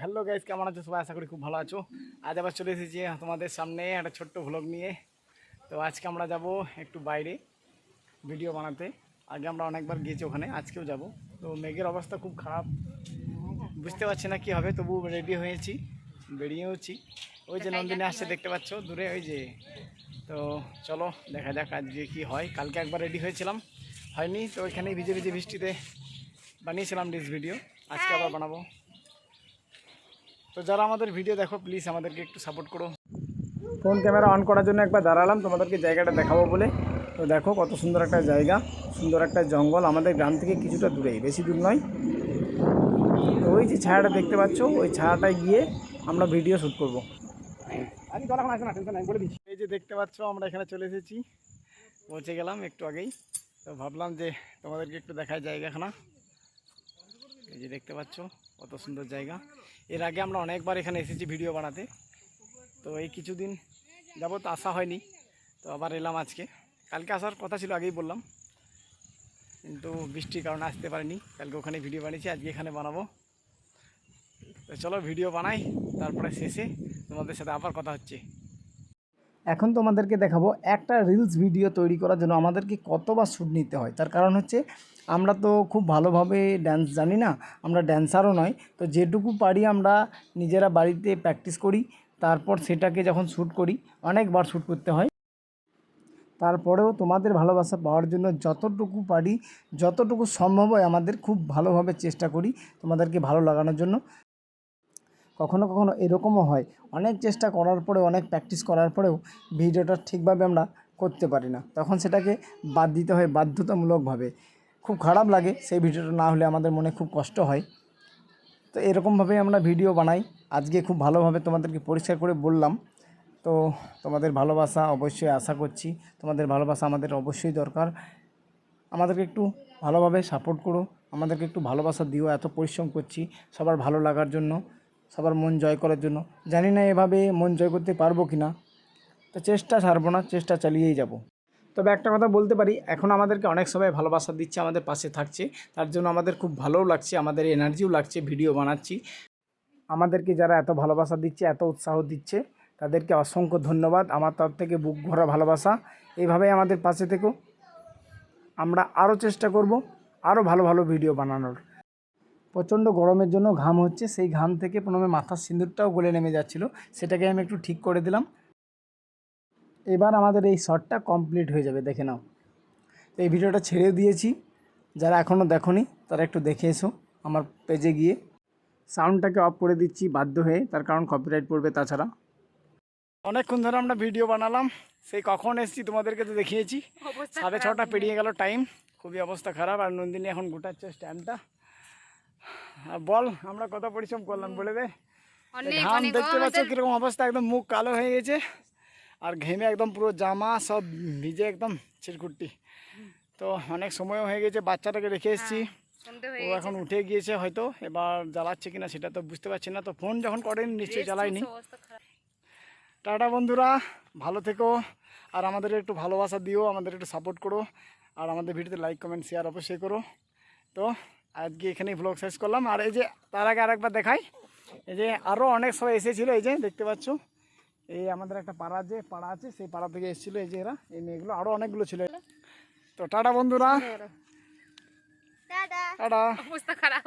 Hello guys কেমন আছো? সবাই আশা করি খুব ভালো আছো। আজ আবার চলে এসেছি তোমাদের সামনে একটা ছোট্ট ভ্লগ নিয়ে। তো আজকে আমরা যাব একটু বাইরে ভিডিও বানাতে। আগে আমরা অনেকবার গিয়েছি ওখানে আজকেও যাব। তো মেঘের অবস্থা খুব খারাপ। বুঝতে পারছি না কি হবে তবু রেডি হয়েছি বেরিয়েওছি। ওই যে নন্দিনী আসছে দেখতে পাচ্ছ? দূরে ওই যে। তো চলো দেখা যাক আজকে কি হয়। কালকে একবার রেডি হয়েছিলাম। হয়নি তো ওইখানেই ভিজে ভিজে বৃষ্টিতে বানিয়েছিলাম ডিস ভিডিও আজকে আবার বানাবো। তো যারা আমাদের ভিডিও দেখো প্লিজ আমাদেরকে একটু সাপোর্ট করো। ফোন ক্যামেরা অন করার জন্য একবার দাঁড়ালাম তোমাদেরকে জায়গাটা দেখাবো বলে। তো দেখো কত সুন্দর একটা জায়গা সুন্দর একটা জঙ্গল। আমাদের গ্রাম থেকে কিছুটা দূরেই বেশি দূর নয়। তো ওই যে ছায়াটা দেখতে পাচ্ছ ওই ছায়াটায় গিয়ে আমরা ভিডিও শ্যুট করব। এই যে দেখতে পাচ্ছ আমরা এখানে চলে এসেছি। পৌঁছে গেলাম একটু আগেই। তো ভাবলাম যে তোমাদেরকে একটু দেখায় জায়গাখানা। এই যে দেখতে পাচ্ছ কত সুন্দর জায়গা। এর আগে আমরা অনেকবার এখানে এসেছি ভিডিও বানাতে। তো এই কিছুদিন যাবত আসা হয়নি, তো আবার এলাম আজকে। কালকে আসার কথা ছিল, আগেই বললাম। কিন্তু বৃষ্টির কারণে আসতে পারিনি। কালকে ওখানে ভিডিও বানিয়েছি, আজকে এখানে বানাবো। তো চলো, ভিডিও বানাই, তারপরে শেষে তোমাদের সাথে আবার কথা হচ্ছে। এখন তোমাদেরকে দেখাবো একটা রিলস ভিডিও তৈরি করার জন্য আমাদেরকে কতবার শ্যুট নিতে হয়। তার কারণ হচ্ছে, আমরা তো খুব ভালোভাবে ড্যান্স জানি না, আমরা ড্যান্সারও নয়। তো যেটুকু পারি আমরা নিজেরা বাড়িতে প্র্যাকটিস করি, তারপর সেটাকে যখন শ্যুট করি, অনেকবার শ্যুট করতে হয়। তারপরেও তোমাদের ভালোবাসা পাওয়ার জন্য যতটুকু পারি, যতটুকু সম্ভব হয় আমাদের খুব ভালোভাবে চেষ্টা করি তোমাদেরকে ভালো লাগানোর জন্য। কখনো কখনো এরকমও হয়। অনেক চেষ্টা করার পরে অনেক প্র্যাকটিস করার পরেও ভিডিওটা ঠিকভাবে আমরা করতে পারি না। তখন সেটাকে বাদ দিতে হয় বাধ্যতামূলকভাবে। খুব খারাপ লাগে সেই ভিডিওটা না হলে আমাদের মনে খুব কষ্ট হয়। তো এরকমভাবে আমরা ভিডিও বানাই। আজকে খুব ভালোভাবে তোমাদেরকে পরিষ্কার করে বললাম। তো তোমাদের ভালোবাসা অবশ্যই আশা করছি। তোমাদের ভালোবাসা আমাদের অবশ্যই দরকার। আমাদেরকে একটু ভালোভাবে সাপোর্ট করো। আমাদেরকে একটু ভালোবাসা দিও। এত পরিশ্রম করছি। সবার ভালো লাগার জন্য। সবার মন জয় করার জন্য। জানি না এভাবে মন জয় করতে পারব কি না। তো চেষ্টা ছাড়বো না, চেষ্টা চালিয়েই যাব। তবে একটা কথা বলতে পারি, এখন আমাদেরকে অনেক সবাই ভালোবাসা দিচ্ছে, আমাদের পাশে থাকছে। তার জন্য আমাদের খুব ভালোও লাগছে, আমাদের এনার্জিও লাগছে, ভিডিও বানাচ্ছি। আমাদেরকে যারা এত ভালোবাসা দিচ্ছে, এত উৎসাহ দিচ্ছে, তাদেরকে অসংখ্য ধন্যবাদ। আমার তরফ থেকে বুক ভরা ভালোবাসা। এইভাবেই আমাদের পাশে থেকো। আমরা আরও চেষ্টা করব আরও ভালো ভালো ভিডিও বানানোর। প্রচণ্ড গরমের জন্য ঘাম হচ্ছে সেই ঘাম থেকে প্রথমে মাথার সিঁদুরটাও গলে নেমে যাচ্ছিল। সেটাকে আমি একটু ঠিক করে দিলাম। এবার আমাদের এই শটটা কমপ্লিট হয়ে যাবে দেখে নাও। তো এই ভিডিওটা ছেড়ে দিয়েছি। যারা এখনও দেখোনি তারা একটু দেখে এসো আমার পেজে গিয়ে। সাউন্ডটাকে অফ করে দিচ্ছি বাধ্য হয়ে তার কারণ কপিরাইট পড়বে তাছাড়া। অনেকক্ষণ ধরে আমরা ভিডিও বানালাম সেই কখন এসেছি তোমাদেরকে তো দেখিয়েছি। সাড়ে ছটা পেরিয়ে গেল টাইম খুবই অবস্থা খারাপ আর নন্দিনী এখন গোটাচ্ছে স্ট্যান্ডটা আর বল আমরা কত পরিশ্রম করলাম বলে দে। ঘাম দেখতে পাচ্ছ কীরকম অবস্থা একদম মুখ কালো হয়ে গেছে। আর ঘেমে একদম পুরো জামা সব ভিজে একদম চিরকুট্টি তো অনেক সময়ও হয়ে গেছে বাচ্চাটাকে রেখে এসেছি। ও এখন উঠে গিয়েছে হয়তো এবার জ্বালাচ্ছে কিনা সেটা তো বুঝতে পারছি না। তো ফোন যখন করেনি নিশ্চয়ই জ্বালায়নি। টাটা বন্ধুরা ভালো থেকো। আর আমাদের একটু ভালোবাসা দিও আমাদের একটু সাপোর্ট করো। আর আমাদের ভিডিওতে লাইক কমেন্ট শেয়ার অবশ্যই করো। তো আজকে এখানেই ব্লগ শেষ করলাম। আর এই যে তার আগে আরেকবার দেখাই এই যে আরও অনেক সবাই এসেছিল এই যে দেখতে পাচ্ছ। এই আমাদের একটা পাড়া যে পাড়া আছে সেই পাড়া থেকে এসেছিল এই যে এরা এই মেয়েগুলো আরও অনেকগুলো ছিল। তো টাটা বন্ধুরা। টাটা। অবস্থা খারাপ